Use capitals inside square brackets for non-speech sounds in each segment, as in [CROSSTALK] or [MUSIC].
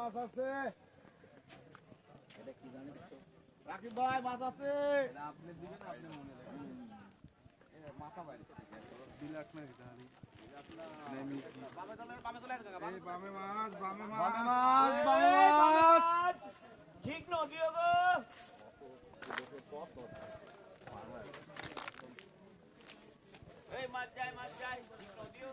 মাছ আছে। রাকিব ভাই মাছ আছে। আপনি দিবেন আপনি মনে রাখবেন। মাথা বাইরে বিলাট না এটা আমি। বামে মাছ বামে মাছ। বামে মাছ। ঠিক নদী গো এই মাছ যায় মাছ যায় ঠিক নদীও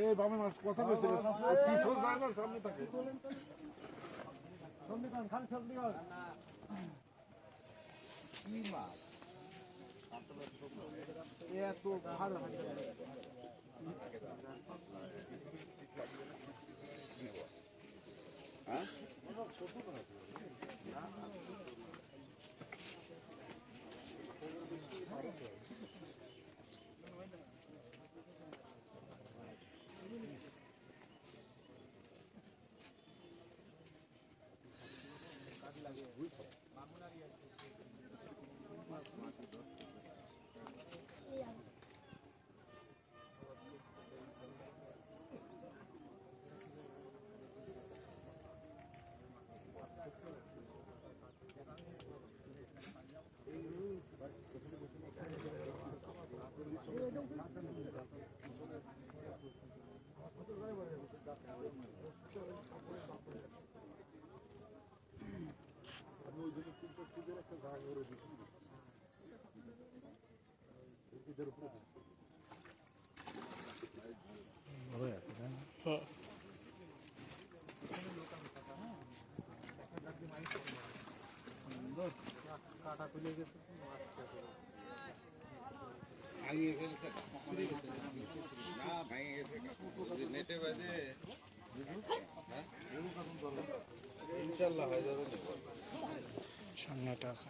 এই বামে মাছ, কথা কইছিল পিছল যায় না সামনে থাকে সন্ধিকান খালি সন্ধিকান কি মাছ? এত ভালো কাটা তুলে গেছে না ভাই নেটে বাজে ইনশাল্লাহ হয়ে যাবে। সামনে একটা আছে।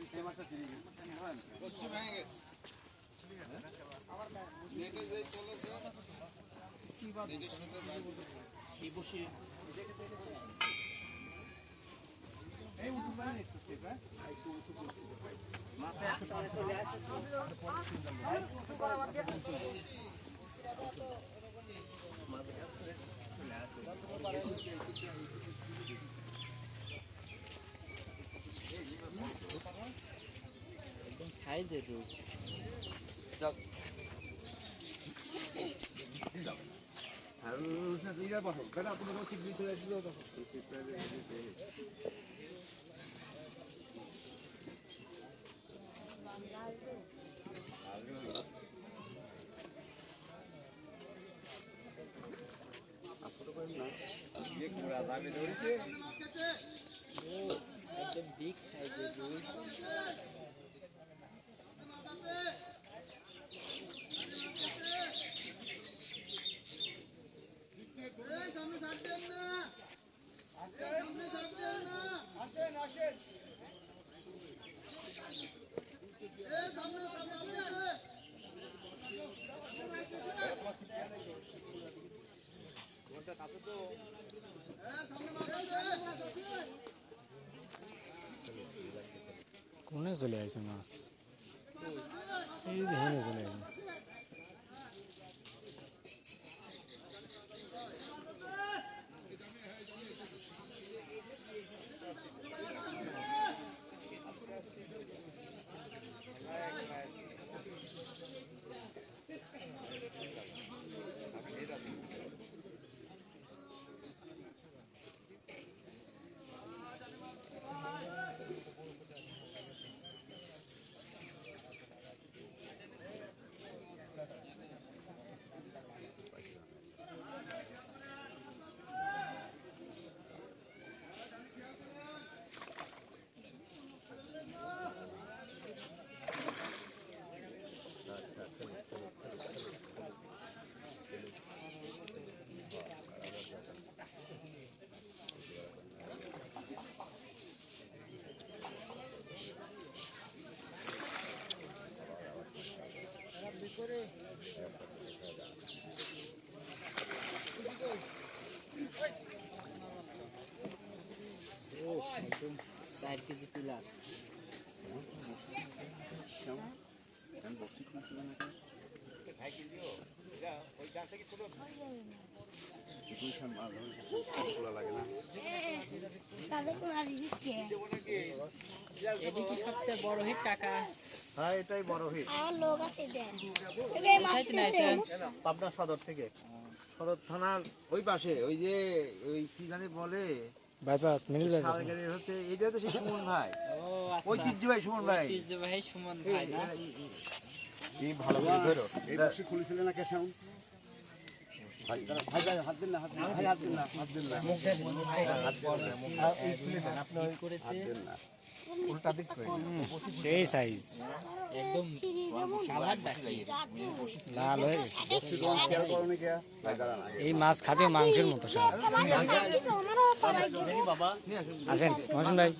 সাইজে রোজ একদম বিগ সাইজের রোজ কোনে চলে আইছে মাছ এই দেখে চলে আইছে চার কেজি পিলার তাদের কোনো আর রিস্কে এটি কি সবচেয়ে বড় হিট কাকা? হ্যাঁ এটাই বড় হিট লোক আছে দেন পাবনা সদর থেকে। সদর থানার ওই পাশে ওই যে ওই কি জানি বলে? বাইপাস মিডিল বাইপাস হচ্ছে এইটা তো সেই সুমন ভাই। ও ঐতিহ্য ভাই সুমন ভাই। ঐতিহ্যবাহী সুমন ভাই এই ভালো করে ধরো। এই বসে খুলেছিলেন না কেশাম ভাই ভাই ভাই হাত দিন না। না করেছে সেই সাইজ একদম লাল হয়ে এই মাছ খাটে মাংসের মতো আসেন মহসিন ভাই।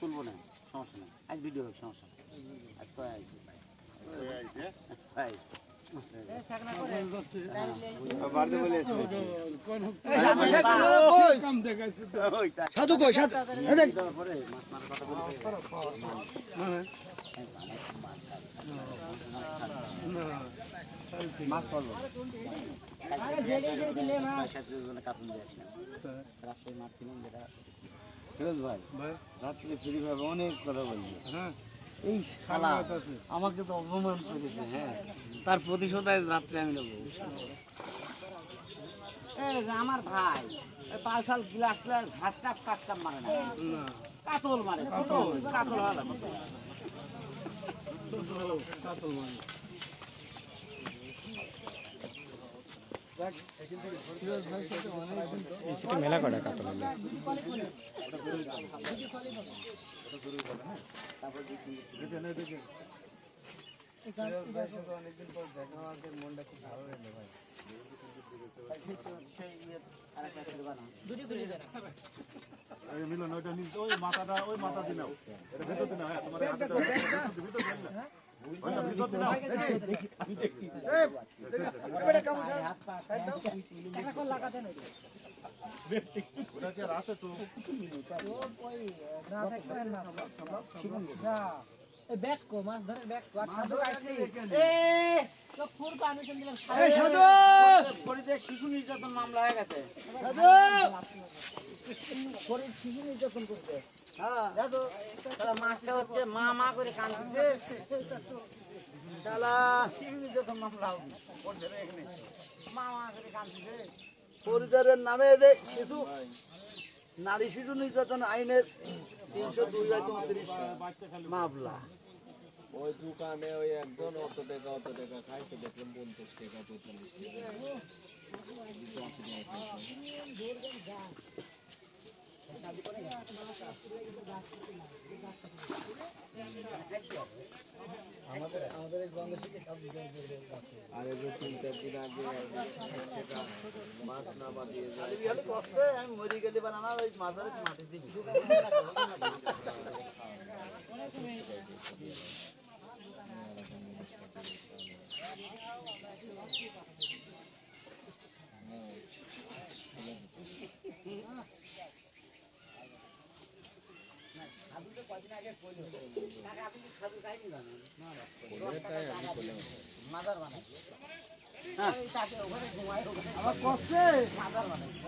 তুলবো না সমস্যা নেই আজ ভিডিও সমস্যা আজ কয় আজ সাধু কই? সাধু মাছ পাবো রাত্রে ফ্রি ভাবে অনেক কথা বললি এই শালা আমাকে তো অপমান করেছে হ্যাঁ। তার প্রতিশোধ আজ রাত্রে আমি নেব। এই যে আমার ভাই পালসাল গ্লাস গ্লাস ঘাস টাপ কাজ কাপ মারে না। কাতল মারে কাতল কাতল হয় মারে। এই সেটা মেলা কটা কাতল হলো সেই ইয়ে আরেকটা ছেলে বানাও মিলন ওইটা নিজ ওই মাথাটা ওই মাথা দিনাও এটা ভেতর দিনা হ্যাঁ তোমার ভিতর দিন না ওইটা ভিতর দিনাও শিশু নির্যাতন মামলা হয়ে গেছে শিশু নির্যাতন করছে হ্যাঁ হচ্ছে মা মা করে শালা শিশু নির্যাতন মামলা এখানে পরিবারের নামে এদের শিশু, নারী শিশু নির্যাতন আইনের তিনশো দুই বাই চৌত্রিশ মামলা। ওই দোকানে ওই একজন অত টাকা অত টাকা খাইছে, দেখলাম পঞ্চাশ টাকা টাকা। আরে যে তিন চার দিন আগে টাকা মাছ না বাদিয়ে যায় খালি কষ্টে আমি মরি গেলে বা আমার ওই মাথার মাটি দিবি [LAUGHS] [LAUGHS] মাদার বানাই হ্যাঁ ঘুমায় বানাই আমার কষ্টে